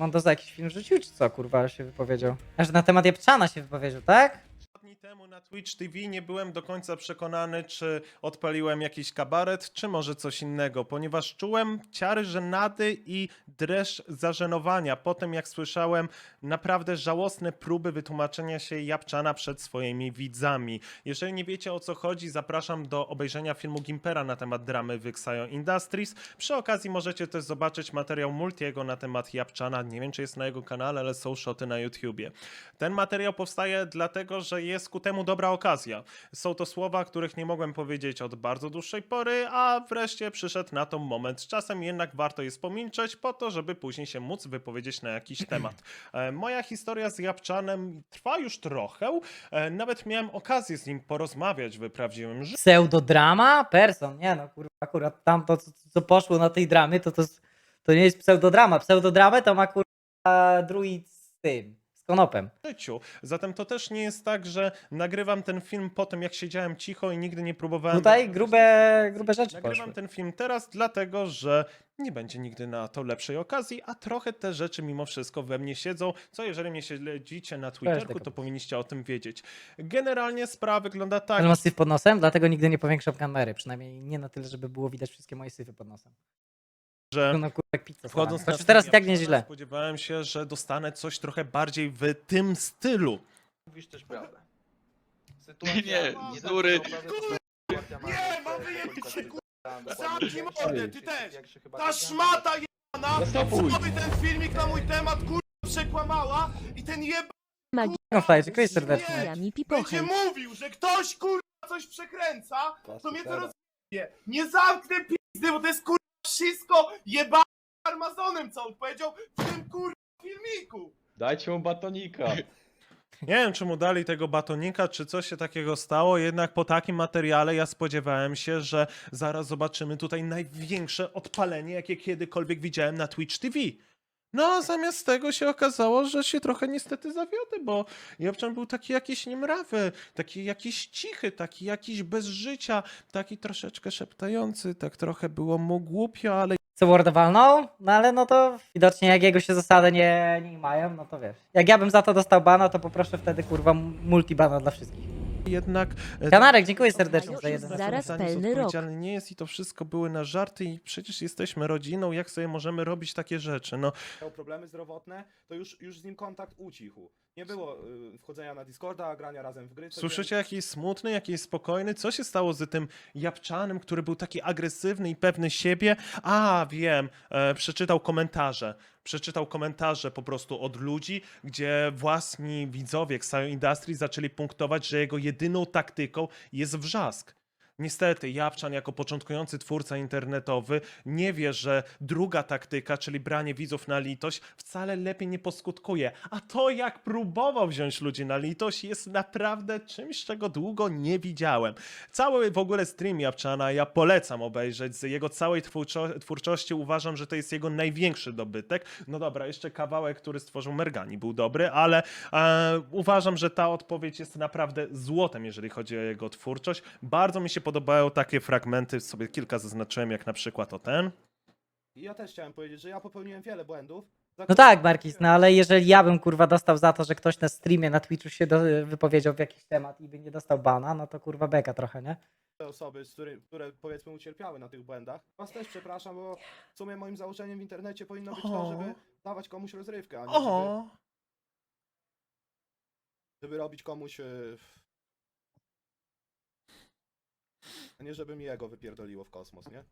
Szymon Doza jakiś film rzucił, czy co, kurwa, się wypowiedział? Aż na temat Japczana się wypowiedział, tak? Dni temu na Twitch TV nie byłem do końca przekonany, czy odpaliłem jakiś kabaret, czy może coś innego, ponieważ czułem ciary żenady i dreszcz zażenowania po tym, jak słyszałem naprawdę żałosne próby wytłumaczenia się Japczana przed swoimi widzami. Jeżeli nie wiecie o co chodzi, zapraszam do obejrzenia filmu Gimpera na temat dramy w Xayo Industries. Przy okazji możecie też zobaczyć materiał Multiego na temat Japczana. Nie wiem, czy jest na jego kanale, ale są shoty na YouTubie. Ten materiał powstaje dlatego, że jest ku temu dobra okazja. Są to słowa, których nie mogłem powiedzieć od bardzo dłuższej pory, a wreszcie przyszedł na to moment. Czasem jednak warto je pomilczeć po to, żeby później się móc wypowiedzieć na jakiś temat. E, Moja historia z Japczanem trwa już trochę. E, Nawet miałem okazję z nim porozmawiać w prawdziwym życiu. Pseudodrama? Person, nie no, kurwa, akurat tamto, co, co poszło na tej dramie, to, to to nie jest pseudodrama. Pseudodramę to ma kurwa druid z tym, konopem. życiu. Zatem to też nie jest tak, że nagrywam ten film po tym, jak siedziałem cicho i nigdy nie próbowałem. Tutaj grube, grube rzeczy Nagrywam poszły. ten film teraz, dlatego że nie będzie nigdy na to lepszej okazji, a trochę te rzeczy mimo wszystko we mnie siedzą, co jeżeli mnie śledzicie na Twitterku, to powinniście o tym wiedzieć. Generalnie sprawa wygląda tak, Ale ma syf pod nosem, dlatego nigdy nie powiększam kamery. Przynajmniej nie na tyle, żeby było widać wszystkie moje syfy pod nosem. Że No kurwa, jak pizza. wchodząc Znaczy na teraz i film tak Japczana, nieźle. spodziewałem się, że dostanę coś trochę bardziej w tym stylu. Mówisz też prawdę. Nie, nie, bzdury. Nie, mam wyjęty się, Dokładnie. Zamknij mordę, ty też! Ta nie szmata jebana Zastopuj. sobie ten filmik na mój temat kurwa przekłamała i ten jeb No fajnie, dziękuję serdecznie. Jami będzie mówił, że ktoś kurwa coś przekręca, to mnie to rozumie. Nie zamknę pizdy, bo to jest kurwa wszystko jebane farmazonem, co on powiedział w tym kurwa filmiku. Dajcie mu batonika. Nie wiem, czy mu dali tego batonika, czy coś się takiego stało, jednak po takim materiale ja spodziewałem się, że zaraz zobaczymy tutaj największe odpalenie, jakie kiedykolwiek widziałem na Twitch TV. No, a zamiast tego się okazało, że się trochę niestety zawiodę, bo Japczan był taki jakiś niemrawy, taki jakiś cichy, taki jakiś bez życia, taki troszeczkę szeptający, tak trochę było mu głupio, ale Co Worda walnął? No ale no to widocznie jak jego się zasady nie, nie mają, no to wiesz. Jak ja bym za to dostał bana, to poproszę wtedy kurwa multibana dla wszystkich. Jednak... e, Kanarek, dziękuję serdecznie za jeden. zaraz pełny rok. odpowiedzialny nie jest i to wszystko były na żarty i przecież jesteśmy rodziną, jak sobie możemy robić takie rzeczy, no miał problemy zdrowotne, to już, już z nim kontakt ucichł. Nie było y, wchodzenia na Discorda, grania razem w gry. słyszycie jakiś smutny, jakiś spokojny, co się stało z tym Japczanem, który był taki agresywny i pewny siebie? A, wiem, e, przeczytał komentarze. Przeczytał komentarze po prostu od ludzi, gdzie własni widzowie Xayo Industries zaczęli punktować, że jego jedyną taktyką jest wrzask. Niestety, Japczan jako początkujący twórca internetowy nie wie, że druga taktyka, czyli branie widzów na litość, wcale lepiej nie poskutkuje. A to, jak próbował wziąć ludzi na litość, jest naprawdę czymś, czego długo nie widziałem. Cały w ogóle stream Japczana ja polecam obejrzeć. Z jego całej twórczo- twórczości uważam, że to jest jego największy dobytek. No dobra, jeszcze kawałek, który stworzył Mergani był dobry, ale e, uważam, że ta odpowiedź jest naprawdę złotem, jeżeli chodzi o jego twórczość. Bardzo mi się podobają takie fragmenty, sobie kilka zaznaczyłem, jak na przykład o ten. I ja też chciałem powiedzieć, że ja popełniłem wiele błędów. za No które tak, Markis, no ale jeżeli ja bym kurwa dostał za to, że ktoś na streamie na Twitchu się do, wypowiedział w jakiś temat i by nie dostał bana, no to kurwa beka trochę, nie? Te osoby, z który, które powiedzmy ucierpiały na tych błędach. Was też przepraszam, bo w sumie moim założeniem w internecie powinno być to, żeby dawać komuś rozrywkę, a nie żeby, żeby robić komuś... y, A nie żeby mi jego wypierdoliło w kosmos, nie?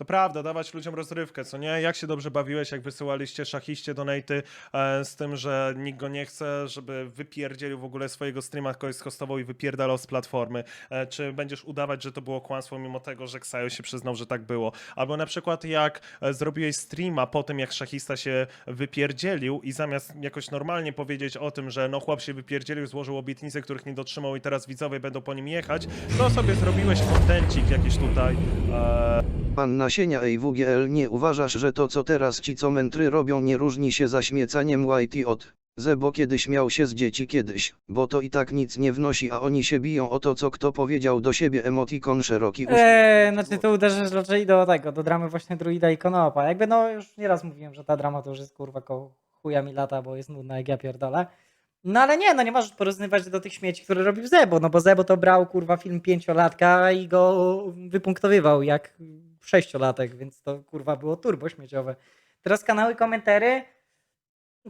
To prawda, dawać ludziom rozrywkę, co nie? Jak się dobrze bawiłeś, jak wysyłaliście szachiście donaty e, z tym, że nikt go nie chce, żeby wypierdzielił w ogóle swojego streama, kogoś hostował i wypierdalał z platformy? E, czy będziesz udawać, że to było kłamstwo, mimo tego, że Ksajo się przyznał, że tak było? Albo na przykład jak e, zrobiłeś streama po tym, jak szachista się wypierdzielił i zamiast jakoś normalnie powiedzieć o tym, że no chłop się wypierdzielił, złożył obietnice, których nie dotrzymał i teraz widzowie będą po nim jechać, to sobie zrobiłeś kontencik jakiś tutaj. E, nasienia EWGL nie uważasz, że to co teraz ci co mętry robią nie różni się zaśmiecaniem YT od ze bo kiedyś miał się z dzieci kiedyś, bo to i tak nic nie wnosi a oni się biją o to co kto powiedział do siebie emotikon szeroki uśmiech. Eee, znaczy to uderzysz raczej do tego, do dramy właśnie druida i konopa. Jakby no już nieraz mówiłem, że ta drama to już jest kurwa ko chuja mi lata, bo jest nudna jak ja pierdolę. No ale nie, no nie możesz porównywać do tych śmieci, które robił Zebo, no bo Zebo to brał kurwa film pięciolatka i go wypunktowywał jak sześciolatek, więc to kurwa było turbo śmieciowe. Teraz kanały komentary,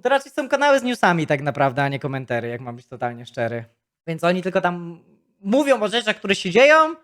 to raczej są kanały z newsami tak naprawdę, a nie komentary, jak mam być totalnie szczery. Więc oni tylko tam mówią o rzeczach, które się dzieją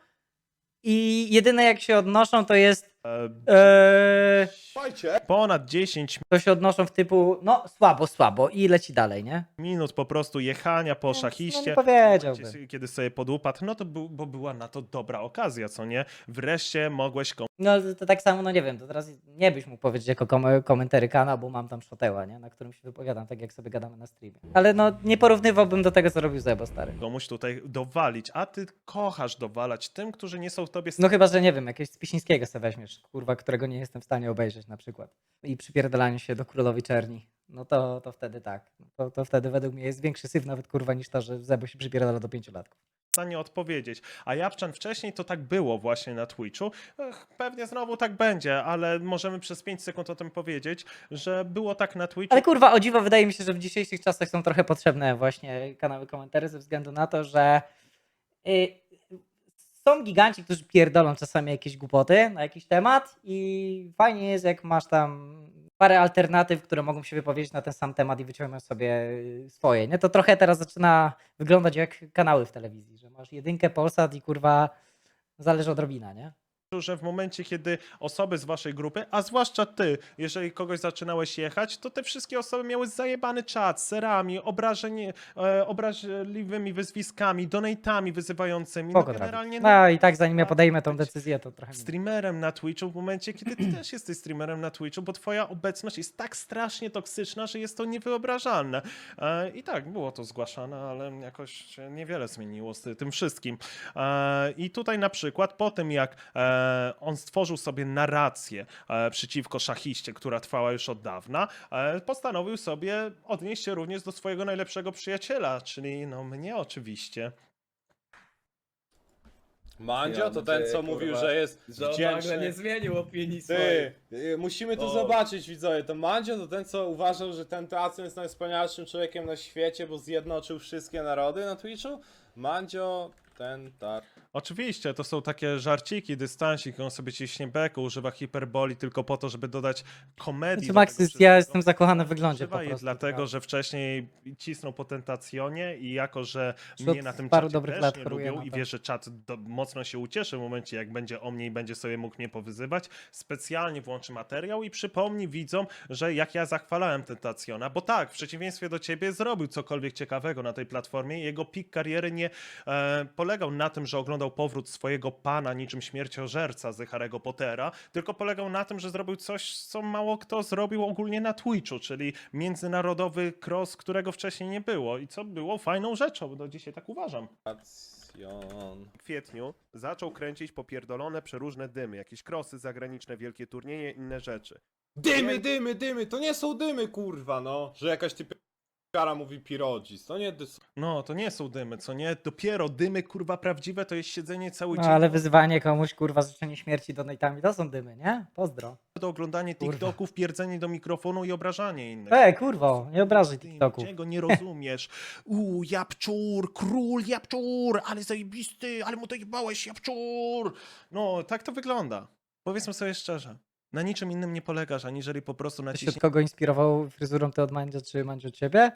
i jedyne jak się odnoszą to jest E, Eee, Słuchajcie, ponad 10 to się odnoszą w typu, no słabo, słabo i leci dalej, nie? minut po prostu jechania po no, szachiście. nie powiedziałbym. W momencie, Kiedy sobie podupadł, no to był, bo była na to dobra okazja, co nie? Wreszcie mogłeś No to, to tak samo, no nie wiem, to teraz nie byś mógł powiedzieć jako kom komentary kanał, bo mam tam szoteła, nie? Na którym się wypowiadam, tak jak sobie gadamy na streamie. Ale no nie porównywałbym do tego, co robił Zebo, stary. komuś tutaj dowalić, a ty kochasz dowalać tym, którzy nie są tobie No chyba, że nie wiem, jakiegoś Spisińskiego sobie weźmiesz, kurwa, którego nie jestem w stanie obejrzeć na przykład. I przypierdalanie się do Królowej Czerni. No to, to wtedy tak. To, to wtedy według mnie jest większy syf nawet kurwa niż to, że Zebo się przypierdala do pięciolatków. stanie odpowiedzieć. A Japczan wcześniej to tak było właśnie na Twitchu. Ech, pewnie znowu tak będzie, ale możemy przez 5 sekund o tym powiedzieć, że było tak na Twitchu. Ale kurwa, o dziwo, wydaje mi się, że w dzisiejszych czasach są trochę potrzebne właśnie kanały komentarzy ze względu na to, że y, są giganci, którzy pierdolą czasami jakieś głupoty na jakiś temat i fajnie jest, jak masz tam parę alternatyw, które mogą się wypowiedzieć na ten sam temat i wyciągną sobie swoje. Nie? To trochę teraz zaczyna wyglądać jak kanały w telewizji, że masz jedynkę, Polsat i kurwa zależy odrobina, nie? Że w momencie, kiedy osoby z waszej grupy, a zwłaszcza ty, jeżeli kogoś zaczynałeś jechać, to te wszystkie osoby miały zajebany czat, serami, obrażenie, e, obraźliwymi wyzwiskami, donatami wyzywającymi. Spoko no generalnie. No i tak zanim ja podejmę tą decyzję, to trochę... streamerem na Twitchu w momencie, kiedy ty też jesteś streamerem na Twitchu, bo twoja obecność jest tak strasznie toksyczna, że jest to niewyobrażalne. E, I tak, było to zgłaszane, ale jakoś się niewiele zmieniło z tym wszystkim. E, I tutaj na przykład po tym, jak e, on stworzył sobie narrację e, przeciwko szachiście, która trwała już od dawna, e, postanowił sobie odnieść się również do swojego najlepszego przyjaciela, czyli no mnie oczywiście. Mandzio to ten, co mówił, że jest Że nagle nie zmienił opinii Ty, swojej. y, musimy to O. zobaczyć, widzowie. To Mandzio to ten, co uważał, że ten Tacyn jest najwspanialszym człowiekiem na świecie, bo zjednoczył wszystkie narody na Twitchu. Mandzio, ten, tak. Oczywiście, to są takie żarciki, dystansik, on sobie ciśnie beku, używa hiperboli tylko po to, żeby dodać komedii. Znaczy, do Max, tego jest- wszystkiego. ja jestem zakochany w wyglądzie Używa po je prostu, dlatego, tak. że wcześniej cisnął po tentacjonie i jako, że Już mnie na tym paru czacie dobrych też lat nie lubią na i to. wie, że czat do, mocno się ucieszy w momencie, jak będzie o mnie i będzie sobie mógł mnie powyzywać, specjalnie włączy materiał i przypomni widzom, że jak ja zachwalałem tentacjona, bo tak, w przeciwieństwie do ciebie zrobił cokolwiek ciekawego na tej platformie, jego pik kariery nie e, polegał na tym, że oglądał powrót swojego pana niczym śmierciożerca z Harry'ego Pottera, tylko polegał na tym, że zrobił coś, co mało kto zrobił ogólnie na Twitchu, czyli międzynarodowy cross, którego wcześniej nie było i co było fajną rzeczą, do dzisiaj tak uważam. W kwietniu zaczął kręcić popierdolone przeróżne dymy, jakieś krosy zagraniczne, wielkie turnieje, inne rzeczy. Dymy, dymy, dymy, to nie są dymy, kurwa, no. Że jakaś typiara mówi pirodzis, to nie dys... No, to nie są dymy, co nie? Dopiero dymy, kurwa, prawdziwe to jest siedzenie cały No dzień ale wyzwanie komuś, kurwa, życzenie śmierci donatami, to są dymy, nie? Pozdro. do oglądanie Kurwa. TikToków, pierdzenie do mikrofonu i obrażanie innych. Ej, kurwo, nie obrażaj Ty, TikToku. Czego nie rozumiesz? U, Japczur, król Japczur, ale zajebisty, ale mu dojebałeś, Japczur. No, tak to wygląda. Powiedzmy sobie szczerze. Na niczym innym nie polegasz, aniżeli po prostu Ty się od naciśnięcie kogo inspirował fryzurą ty od Mandzia, czy Mandzio od ciebie?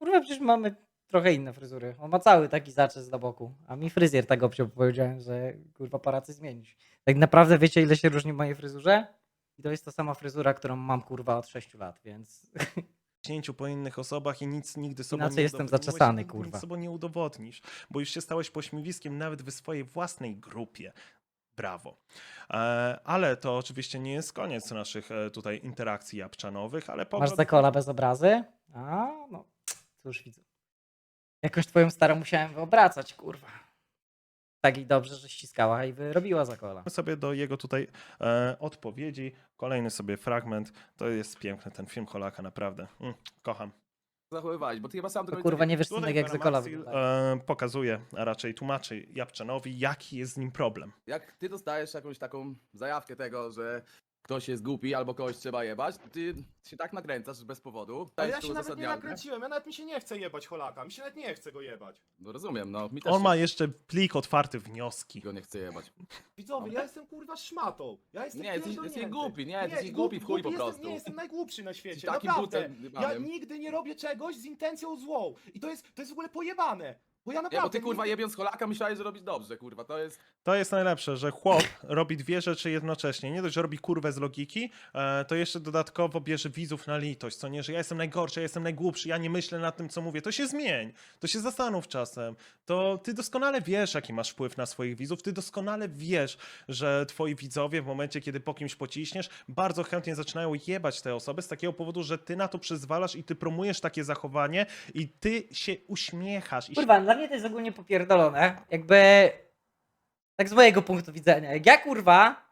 Kurwa, przecież mamy trochę inne fryzury. On ma cały taki zaczes do boku. A mi fryzjer tak obciął, bo powiedziałem, że kurwa pora coś zmienić. Tak naprawdę wiecie ile się różni w mojej fryzurze? I to jest ta sama fryzura, którą mam kurwa od 6 lat, więc po innych osobach i nic nigdy sobą Inaczej nie jestem zaczesany, kurwa. Nic sobą nie udowodnisz, bo już się stałeś pośmiewiskiem nawet w swojej własnej grupie. Brawo. E, ale to oczywiście nie jest koniec naszych e, tutaj interakcji japczanowych, ale masz pogląd- zakola bez obrazy? A, no, cóż widzę. Jakoś twoją starą musiałem wyobracać, kurwa. Tak i dobrze, że ściskała i wyrobiła zakola. sobie do jego tutaj e, odpowiedzi. Kolejny sobie fragment. To jest piękny ten film Holaka, naprawdę. Mm, kocham. Zachowywałeś, bo ty chyba sam To tego kurwa nie wiesz Tutaj synek jak zakola Paramaxil, wygląda. e, pokazuje, a raczej tłumaczy Japczanowi, jaki jest z nim problem. Jak ty dostajesz jakąś taką zajawkę tego, że ktoś jest głupi albo kogoś trzeba jebać, to ty się tak nakręcasz bez powodu. Ale To ja się nawet nie uzasadnialne. nakręciłem, ja nawet mi się nie chce jebać Holaka, mi się nawet nie chce go jebać. No rozumiem, no. Mi też On się ma jeszcze plik otwarty wnioski. go nie chce jebać. Widzowie, ja jestem kurwa szmatą. Ja jestem Nie, jesteś- pierdolnięty. jesteś głupi, nie, jesteś głup- głupi w chuj po jestem- prostu. Nie, jestem najgłupszy na świecie, Jesteś takim naprawdę. butem Ja nigdy nie robię czegoś z intencją złą. I to jest, to jest w ogóle pojebane. Bo ja Nie, naprawdę... bo ty kurwa jebiąc Holaka myślałeś, że robisz dobrze, kurwa, to jest... To jest najlepsze, że chłop robi dwie rzeczy jednocześnie. Nie dość, że robi kurwę z logiki, e, to jeszcze dodatkowo bierze widzów na litość, co nie, że ja jestem najgorszy, ja jestem najgłupszy, ja nie myślę nad tym, co mówię. To się zmień, to się zastanów czasem. To ty doskonale wiesz, jaki masz wpływ na swoich widzów, ty doskonale wiesz, że twoi widzowie w momencie, kiedy po kimś pociśniesz, bardzo chętnie zaczynają jebać te osoby z takiego powodu, że ty na to przyzwalasz i ty promujesz takie zachowanie i ty się uśmiechasz. I Kurwa, dla mnie to jest ogólnie popierdolone. Jakby. Tak z mojego punktu widzenia. Jak ja kurwa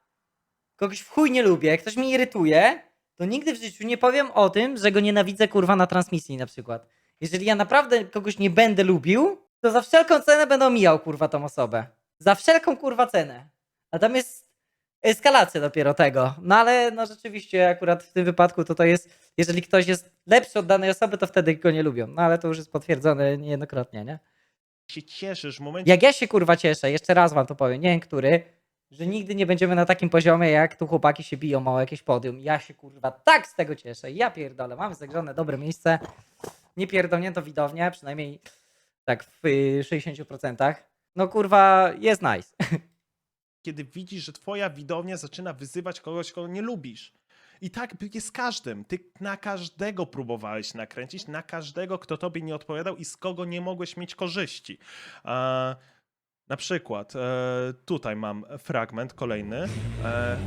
kogoś w chuj nie lubię, ktoś mnie irytuje, to nigdy w życiu nie powiem o tym, że go nienawidzę kurwa na transmisji na przykład. Jeżeli ja naprawdę kogoś nie będę lubił, to za wszelką cenę będę omijał kurwa tą osobę. Za wszelką kurwa cenę. A tam jest eskalacja dopiero tego. No ale no rzeczywiście akurat w tym wypadku to to jest, jeżeli ktoś jest lepszy od danej osoby, to wtedy go nie lubią. No ale to już jest potwierdzone niejednokrotnie, nie? Się cieszysz w momencie, Jak ja się kurwa cieszę, jeszcze raz wam to powiem, nie wiem który, że nigdy nie będziemy na takim poziomie, jak tu chłopaki się biją o jakieś podium. Ja się kurwa tak z tego cieszę. Ja pierdolę, mamy zagrzone dobre miejsce. Nie pierdolnięto widownię, przynajmniej tak w y, 60%. No kurwa, jest nice. kiedy widzisz, że twoja widownia zaczyna wyzywać kogoś, kogo nie lubisz. I tak jest z każdym. Ty na każdego próbowałeś nakręcić, na każdego, kto tobie nie odpowiadał i z kogo nie mogłeś mieć korzyści. E, na przykład, e, tutaj mam fragment kolejny, e,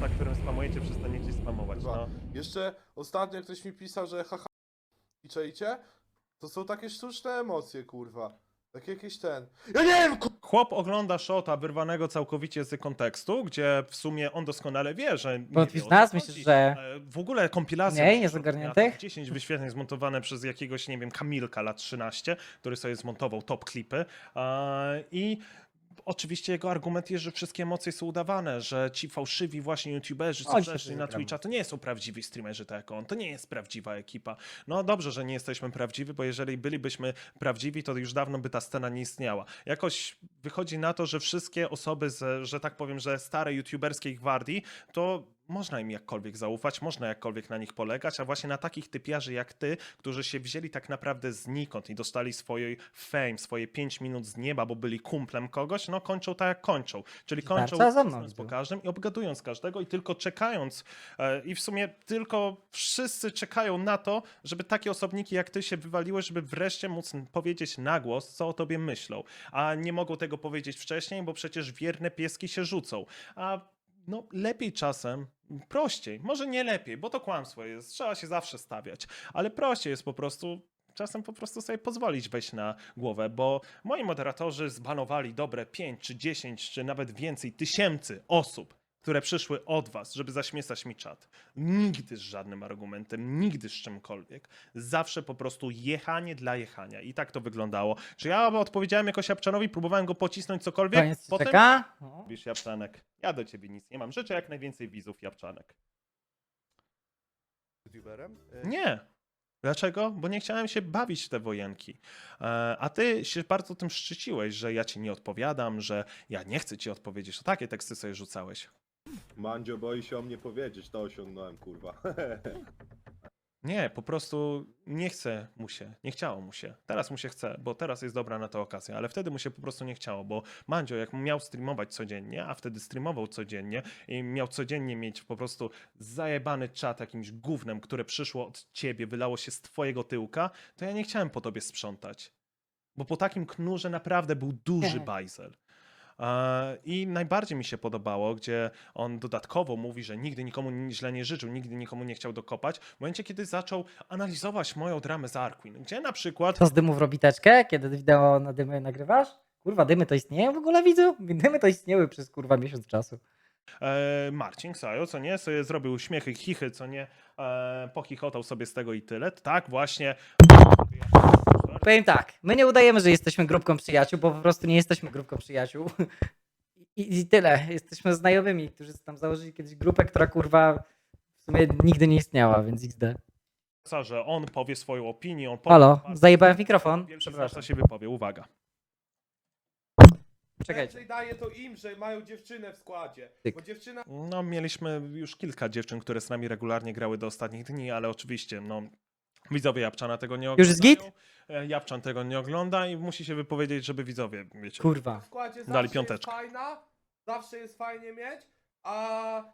na którym spamujecie, przestaniecie spamować. No. Jeszcze ostatnio ktoś mi pisał, że haha czajcie? To są takie sztuczne emocje, kurwa. Tak jakieś ten. Ja nie wiem, ku... Chłop ogląda shota wyrwanego całkowicie z kontekstu, gdzie w sumie on doskonale wie, że. nie Wątpisz wie, o w nas? Myślisz, chodzi. że E, W ogóle kompilacja. na przykład ogarniętych? miała 10 wyświetleń zmontowane przez jakiegoś, nie wiem, Kamilka lat 13, który sobie zmontował top klipy. E, I oczywiście jego argument jest, że wszystkie emocje są udawane, że ci fałszywi właśnie youtuberzy, co przeszli na. Twitcha, to nie są prawdziwi streamerzy tak jak on, to nie jest prawdziwa ekipa. No dobrze, że nie jesteśmy prawdziwi, bo jeżeli bylibyśmy prawdziwi, to już dawno by ta scena nie istniała. Jakoś wychodzi na to, że wszystkie osoby, z, że tak powiem, że starej youtuberskiej gwardii, to można im jakkolwiek zaufać, można jakkolwiek na nich polegać, a właśnie na takich typiarzy jak ty, którzy się wzięli tak naprawdę znikąd i dostali swojej fame, swoje 5 minut z nieba, bo byli kumplem kogoś, no kończą tak jak kończą. Czyli kończą cisnąc po każdym i obgadując każdego i tylko czekając e, i w sumie tylko wszyscy czekają na to, żeby takie osobniki jak ty się wywaliły, żeby wreszcie móc powiedzieć na głos, co o tobie myślą. A nie mogą tego powiedzieć wcześniej, bo przecież wierne pieski się rzucą. A no lepiej czasem, prościej, może nie lepiej, bo to kłamstwo jest, trzeba się zawsze stawiać, ale prościej jest po prostu czasem po prostu sobie pozwolić wejść na głowę, bo moi moderatorzy zbanowali dobre 5 czy 10 czy nawet więcej tysięcy osób, które przyszły od was, żeby zaśmiecać mi czat. Nigdy z żadnym argumentem, nigdy z czymkolwiek. Zawsze po prostu jechanie dla jechania. I tak to wyglądało. Czy ja odpowiedziałem jakoś Japczanowi, próbowałem go pocisnąć cokolwiek? koniec Potem czeka. No. Mówisz Japczanek, ja do ciebie nic nie mam. Życzę jak najwięcej widzów Japczanek. youtuberem? E, Nie. Dlaczego? Bo nie chciałem się bawić w te wojenki. E, A ty się bardzo tym szczyciłeś, że ja ci nie odpowiadam, że ja nie chcę ci odpowiedzieć. To takie teksty sobie rzucałeś. Mandzio boi się o mnie powiedzieć, to osiągnąłem, kurwa. Nie, po prostu nie chce mu się, nie chciało mu się. Teraz mu się chce, bo teraz jest dobra na to okazja, ale wtedy mu się po prostu nie chciało, bo Mandzio, jak miał streamować codziennie, a wtedy streamował codziennie i miał codziennie mieć po prostu zajebany czat jakimś gównem, które przyszło od ciebie, wylało się z twojego tyłka, to ja nie chciałem po tobie sprzątać. Bo po takim knurze naprawdę był duży bajzel. E, I najbardziej mi się podobało, gdzie on dodatkowo mówi, że nigdy nikomu ni- źle nie życzył, nigdy nikomu nie chciał dokopać, w momencie, kiedy zaczął analizować moją dramę z Arquin, gdzie na przykład To z dymów robi teczkę, kiedy wideo na dymy nagrywasz? Kurwa, dymy to istnieją w ogóle, widzu? Dymy to istniały przez kurwa miesiąc czasu. e, Marcin Ksajo, co nie, sobie zrobił uśmiechy, chichy, co nie, e, pochichotał sobie z tego i tyle. Tak właśnie. Powiem tak, my nie udajemy, że jesteśmy grupką przyjaciół, bo po prostu nie jesteśmy grupką przyjaciół. I, I tyle. Jesteśmy znajomymi, którzy tam założyli kiedyś grupę, która kurwa w sumie nigdy nie istniała, więc XD. że on powie swoją opinię, on powie... Halo, bardzo- zajebałem mikrofon. Pierwszy Przepraszam. Przepraszam. się wypowie, uwaga. Czekajcie. Raczej daje to im, że mają dziewczynę w składzie. Tyk. Bo dziewczyna No, mieliśmy już kilka dziewczyn, które z nami regularnie grały do ostatnich dni, ale oczywiście, no, widzowie Japczana tego nie oglądają. Już jest git? E, Japczan tego nie ogląda i musi się wypowiedzieć, żeby widzowie, wiecie. Kurwa. w składzie zawsze Dali jest piąteczkę. fajna, zawsze jest fajnie mieć, a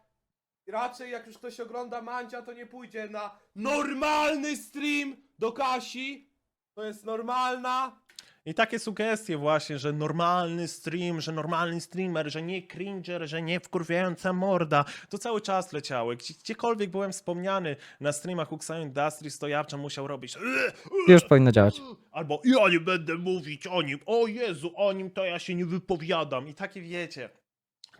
raczej jak już ktoś ogląda Mandzia, to nie pójdzie na normalny stream do Kasi. To jest normalna. I takie sugestie właśnie, że normalny stream, że normalny streamer, że nie cringer, że nie wkurwiająca morda, to cały czas leciały. Gdzie- Gdziekolwiek byłem wspomniany na streamach Uxan Industries, to Japczan musiał robić Już powinno działać. albo ja nie będę mówić o nim, o Jezu, o nim to ja się nie wypowiadam. I takie wiecie.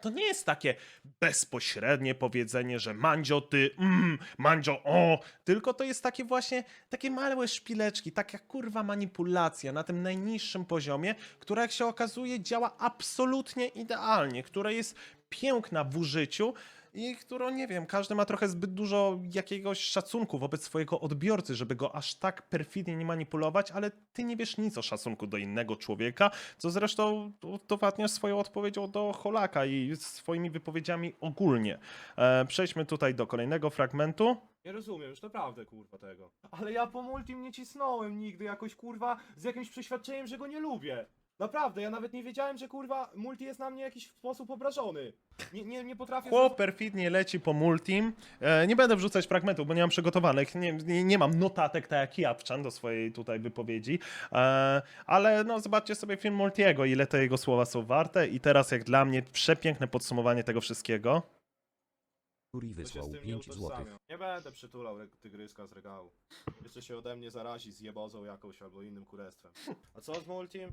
To nie jest takie bezpośrednie powiedzenie, że Mandzio ty, mm, Mandzio o, tylko to jest takie właśnie, takie małe szpileczki, taka kurwa manipulacja na tym najniższym poziomie, która jak się okazuje działa absolutnie idealnie, która jest piękna w użyciu i którą, nie wiem, każdy ma trochę zbyt dużo jakiegoś szacunku wobec swojego odbiorcy, żeby go aż tak perfidnie nie manipulować, ale ty nie wiesz nic o szacunku do innego człowieka, co zresztą udowadniasz swoją odpowiedzią do Holaka i swoimi wypowiedziami ogólnie. E, przejdźmy tutaj do kolejnego fragmentu. Nie rozumiem już naprawdę kurwa tego. Ale ja po multim nie cisnąłem nigdy jakoś kurwa z jakimś przeświadczeniem, że go nie lubię. Naprawdę, ja nawet nie wiedziałem, że kurwa multi jest na mnie w jakiś sposób obrażony. Nie, nie, nie potrafię... Chłop perfidnie leci po multim. E, nie będę wrzucać fragmentów, bo nie mam przygotowanych. Nie, nie, nie mam notatek tak jak Japczan do swojej tutaj wypowiedzi. E, ale no zobaczcie sobie film Multiego, ile te jego słowa są warte. I teraz jak dla mnie przepiękne podsumowanie tego wszystkiego. To z wysłał tym nie 5 złotych. Nie będę przytulał re- tygryska z regału. Jeszcze się ode mnie zarazi z jebozą jakąś albo innym kurestwem. A co z multim?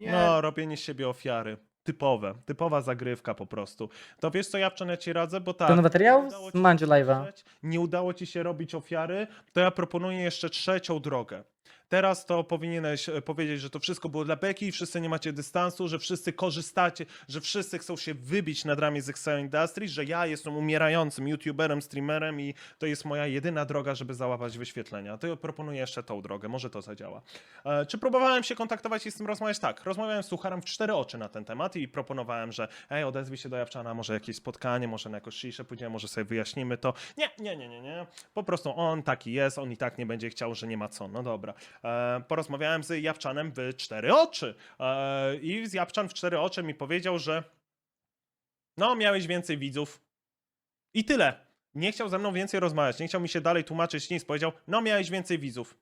Nie, No, robienie z siebie ofiary. Typowe, typowa zagrywka po prostu. To wiesz co, ja ci radzę, bo tak. Nowy materiał nie udało z ci się Live'a. Nie udało ci się robić ofiary, to ja proponuję jeszcze trzecią drogę. Teraz to powinieneś e, powiedzieć, że to wszystko było dla beki i wszyscy nie macie dystansu, że wszyscy korzystacie, że wszyscy chcą się wybić nad ramię z Excel Industries, że ja jestem umierającym youtuberem, streamerem i to jest moja jedyna droga, żeby załapać wyświetlenia. To ja proponuję jeszcze tą drogę, może to zadziała. E, czy próbowałem się kontaktować i z tym rozmawiać? Tak, rozmawiałem z Sucharem w cztery oczy na ten temat i proponowałem, że ej, odezwij się do Japczana, może jakieś spotkanie, może na jakąś shiszę pójdziemy, może sobie wyjaśnimy to. Nie, nie, nie, nie, nie. Po prostu on taki jest, on i tak nie będzie chciał, że nie ma co. No dobra. E, porozmawiałem z Japczanem w cztery oczy e, i z Japczan w cztery oczy mi powiedział, że no, miałeś więcej widzów i tyle. Nie chciał ze mną więcej rozmawiać, nie chciał mi się dalej tłumaczyć nic. Powiedział, no miałeś więcej widzów.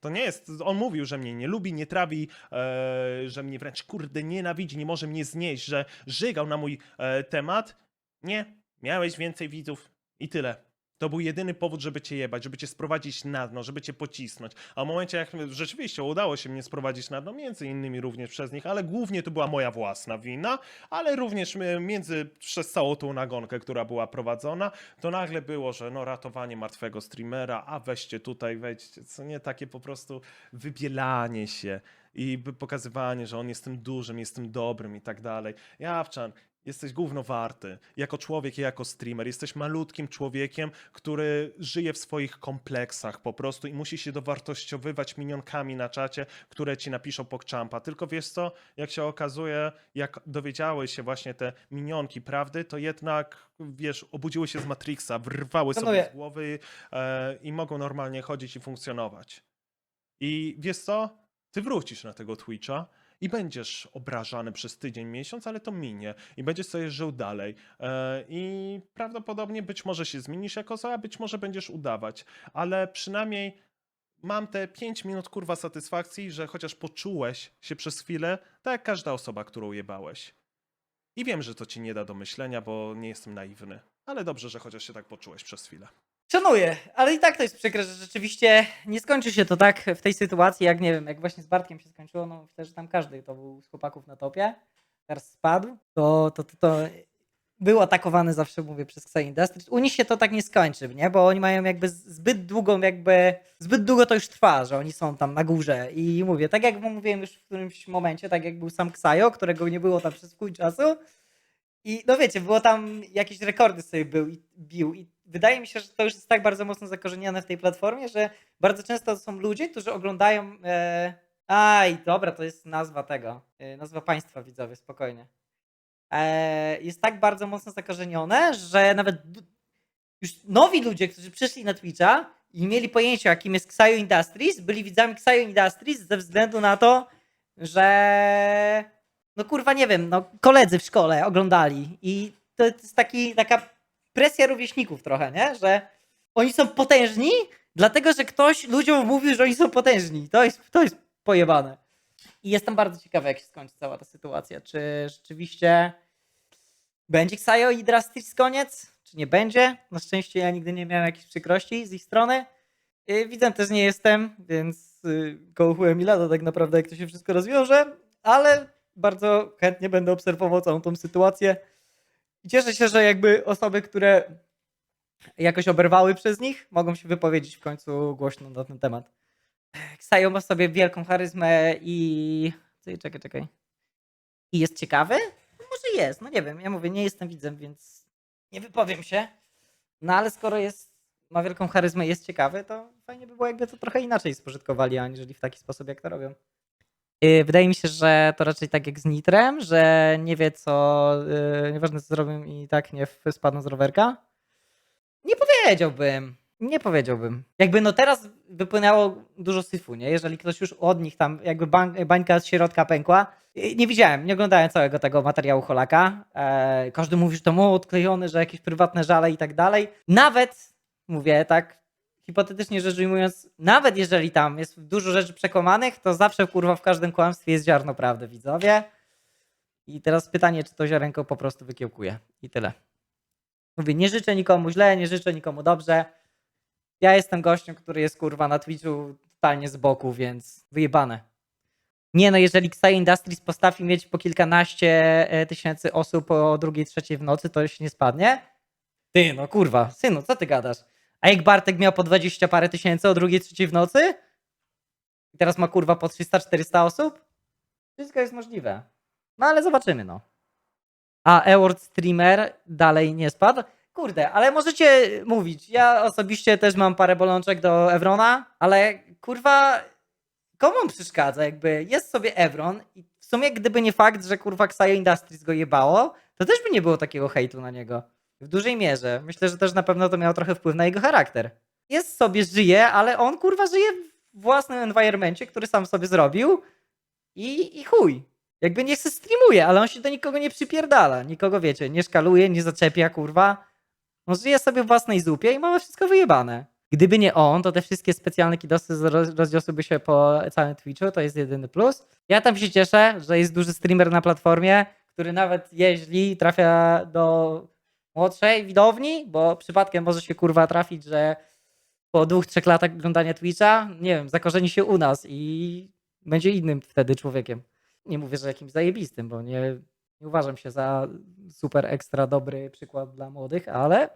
To nie jest. On mówił, że mnie nie lubi, nie trawi, e, że mnie wręcz kurde nienawidzi, nie może mnie znieść, że żygał na mój e, temat. Nie, miałeś więcej widzów i tyle. To był jedyny powód, żeby cię jebać, żeby cię sprowadzić na dno, żeby cię pocisnąć. A w momencie, jak rzeczywiście udało się mnie sprowadzić na dno, między innymi również przez nich, ale głównie to była moja własna wina, ale również e, między, przez całą tą nagonkę, która była prowadzona, to nagle było, że no ratowanie martwego streamera, a weźcie tutaj, wejdźcie, co nie, takie po prostu wybielanie się i pokazywanie, że on jest tym dużym, jest tym dobrym i tak dalej. Jawczan, jesteś gówno warty. Jako człowiek i jako streamer. Jesteś malutkim człowiekiem, który żyje w swoich kompleksach po prostu i musi się dowartościowywać minionkami na czacie, które ci napiszą pokczampa. Tylko wiesz co, jak się okazuje, jak dowiedziały się właśnie te minionki prawdy, to jednak, wiesz, obudziły się z Matrixa, wyrwały sobie z głowy e, i mogą normalnie chodzić i funkcjonować. I wiesz co? Ty wrócisz na tego Twitcha i będziesz obrażany przez tydzień, miesiąc, ale to minie i będziesz sobie żył dalej. E, I prawdopodobnie być może się zmienisz jako osoba, być może będziesz udawać, ale przynajmniej mam te 5 minut kurwa satysfakcji, że chociaż poczułeś się przez chwilę, tak jak każda osoba, którą jebałeś. I wiem, że to ci nie da do myślenia, bo nie jestem naiwny, ale dobrze, że chociaż się tak poczułeś przez chwilę. Szanuję, ale i tak to jest przykre, że rzeczywiście nie skończy się to tak w tej sytuacji, jak nie wiem, jak właśnie z Bartkiem się skończyło, no myślę, że tam każdy to był z chłopaków na topie, teraz spadł, to, to, to, to był atakowany zawsze, mówię, przez Xay Industries. U nich się to tak nie skończy, nie? Bo oni mają jakby zbyt długą, jakby, zbyt długo to już trwa, że oni są tam na górze i mówię, tak jak mówiłem już w którymś momencie, tak jak był sam Ksajo, którego nie było tam przez chuj czasu, I no wiecie, było tam jakieś rekordy sobie był, i, bił i wydaje mi się, że to już jest tak bardzo mocno zakorzenione w tej platformie, że bardzo często to są ludzie, którzy oglądają... E... Aj, dobra, to jest nazwa tego, e, nazwa państwa widzowie, spokojnie. E... Jest tak bardzo mocno zakorzenione, że nawet już nowi ludzie, którzy przyszli na Twitcha i mieli pojęcia, jakim jest Xayo Industries, byli widzami Xayo Industries ze względu na to, że no kurwa nie wiem, no koledzy w szkole oglądali i to jest taki, taka presja rówieśników trochę, nie? Że oni są potężni, dlatego że ktoś ludziom mówił, że oni są potężni. To jest, to jest pojebane. I jestem bardzo ciekawy, jak się skończy cała ta sytuacja. Czy rzeczywiście będzie Xayo i Drastis koniec? Czy nie będzie? Na szczęście ja nigdy nie miałem jakichś przykrości z ich strony. Yy, Widzem też nie jestem, więc yy, kołuchuję mi lada tak naprawdę, jak to się wszystko rozwiąże, ale bardzo chętnie będę obserwował całą tą sytuację. I cieszę się, że jakby osoby, które jakoś oberwały przez nich, mogą się wypowiedzieć w końcu głośno na ten temat. Ksajo ma sobie wielką charyzmę i... Czekaj, czekaj. I jest ciekawy? Może jest, no nie wiem, ja mówię, nie jestem widzem, więc nie wypowiem się. No ale skoro jest, ma wielką charyzmę i jest ciekawy, to fajnie by było jakby to trochę inaczej spożytkowali, aniżeli w taki sposób, jak to robią. Wydaje mi się, że to raczej tak jak z Nitrem, że nie wie co, yy, nieważne co zrobią i tak nie w- spadną z rowerka. Nie powiedziałbym. Nie powiedziałbym. Jakby no teraz wypłynęło dużo syfu, nie? Jeżeli ktoś już od nich tam, jakby bań, bańka z środka pękła. Nie widziałem, nie oglądałem całego tego materiału Holaka. E, każdy mówi, że to mu odklejony, że jakieś prywatne żale i tak dalej. Nawet, mówię tak, hipotetycznie rzecz ujmując, nawet jeżeli tam jest dużo rzeczy przekłamanych, to zawsze kurwa w każdym kłamstwie jest ziarno prawdy, widzowie. I teraz pytanie, czy to ziarenko po prostu wykiełkuje. I tyle. Mówię, nie życzę nikomu źle, nie życzę nikomu dobrze. Ja jestem gościem, który jest kurwa na Twitchu totalnie z boku, więc wyjebane. Nie no, jeżeli Xai Industries postawi mieć po kilkanaście e, tysięcy osób o drugiej, trzeciej w nocy, to się nie spadnie? Ty, no kurwa, synu, co ty gadasz? A jak Bartek miał po 20 parę tysięcy o drugiej, trzeciej w nocy? I teraz ma kurwa po 300-400 osób? Wszystko jest możliwe. No ale zobaczymy, no. A Eward Streamer dalej nie spadł? Kurde, ale możecie mówić. Ja osobiście też mam parę bolączek do Evrona, ale kurwa, komu przeszkadza? Jakby jest sobie Evron i w sumie gdyby nie fakt, że kurwa Xayo Industries go jebało, to też by nie było takiego hejtu na niego. W dużej mierze. Myślę, że też na pewno to miało trochę wpływ na jego charakter. Jest sobie, żyje, ale on kurwa żyje w własnym environmencie, który sam sobie zrobił i, i chuj. Jakby nie streamuje, ale on się do nikogo nie przypierdala. Nikogo, wiecie, nie szkaluje, nie zaczepia, kurwa. On żyje sobie w własnej zupie i ma wszystko wyjebane. Gdyby nie on, to te wszystkie specjalne kidosy rozniosłyby się po całym Twitchu, to jest jedyny plus. Ja tam się cieszę, że jest duży streamer na platformie, który nawet jeździ, trafia do młodszej widowni, bo przypadkiem może się kurwa trafić, że po dwóch, trzech latach oglądania Twitcha, nie wiem, zakorzeni się u nas i będzie innym wtedy człowiekiem. Nie mówię, że jakimś zajebistym, bo nie, nie uważam się za super ekstra dobry przykład dla młodych, ale